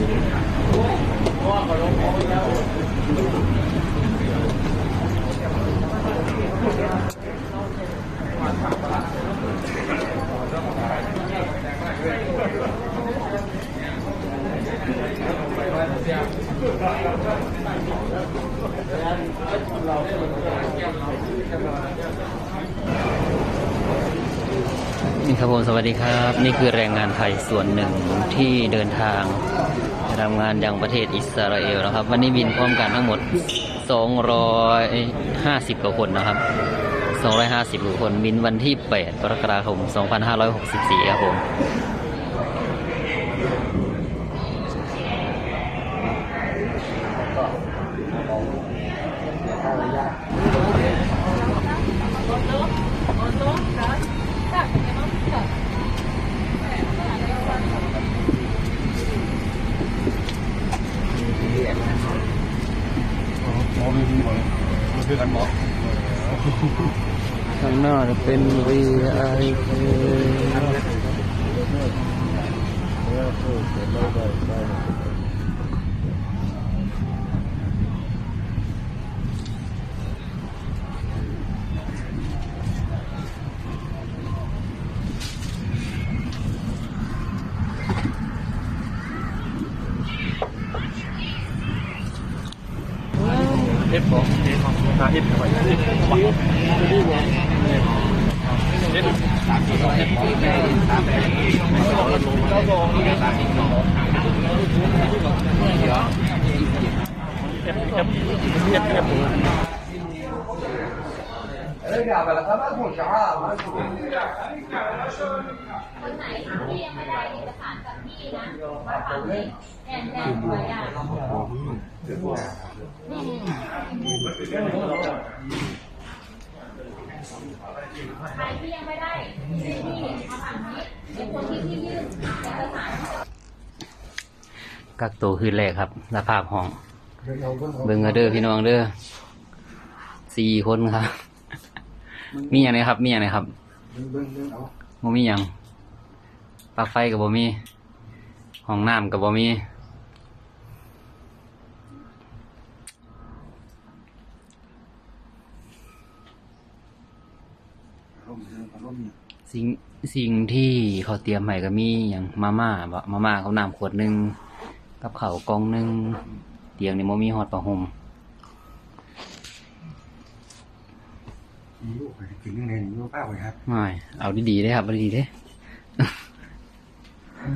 นี่ครับผมสวัสดีครับ นี่คือแรงงานไทยส่วนหนึ่งที่เดินทาง ทำงานยังประเทศอิสราเอลนะครับ วันนี้บินพร้อมกันทั้งหมด 250 กว่าคนนะครับ 250 กว่าคนบินวันที่ 8 กรกฎาคม 2564 ครับผม หมอไม่ดีหมดมันคือกันหมอข้างหน้าเป็น VIP เอฟบอกเอฟของนาเอฟทำไมเอฟวัดเอฟสามสี่สองเอฟของแม่สามแปดเก้าสองเอฟสามสี่สองเอฟเอฟเอฟเอฟคนไหนที่ยังไม่ได้เอกสารจากพี่นะว่าฝั่งนี้แทนแทนไว้อะใครที่ยังไม่ได้ที่พี่มาฝั่งนี้เดี๋ยวคนที่ที่ยื่นเอกสาร กักตัวคืนแรกครับสภาพห้อง เบิ่งเอาเด้อพี่น้องเด้อ สี่คนครับ มีอย่างไรครับ มีอย่างไรครับบ่มีอย่างปลั๊กไฟกับบ่มีห้องน้ำกับบ่มีสิ่งสิ่งที่เขาเตรียมให้ก็มีอย่างมาม่าบะมาม่าเขาน้ำขวดหนึ่งกับเขาวกล่องหนึ่งเตียงนี่บ่มีฮอดผ้าห่ม ลูกไปกินยังไงลูกป้าไปครับไม่เอาดีๆได้ครับเอาดีๆได้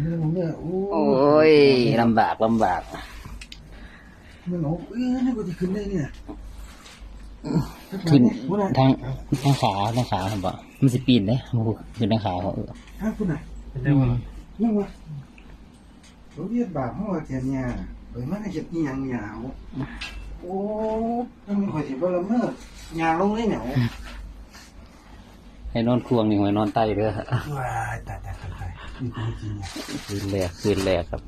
เรื่องเนี่ยโอ้โอ้ยลำบากลำบากมันหนูเออนี่กูจะขึ้นได้เนี่ยขึ้นทางทางขาทางขาผมบอกมันสิปีนเด้มันขึ้นทางขาเขาเออทางคุณไหนอืมยังวะเราเรียกบาปห้องเทียนเนี่ยไปมันเห็ดอีหยังเนี่ยโอ้ยังมีข่อยสิบ่ละเมิดยาลงเลยเนี่ย ให้นอนควงนี่หอยนอนใต้เด้อว้ายตายตายตายตายนี่กูจริงเนี่ยคืนแรกคืนแรกครับ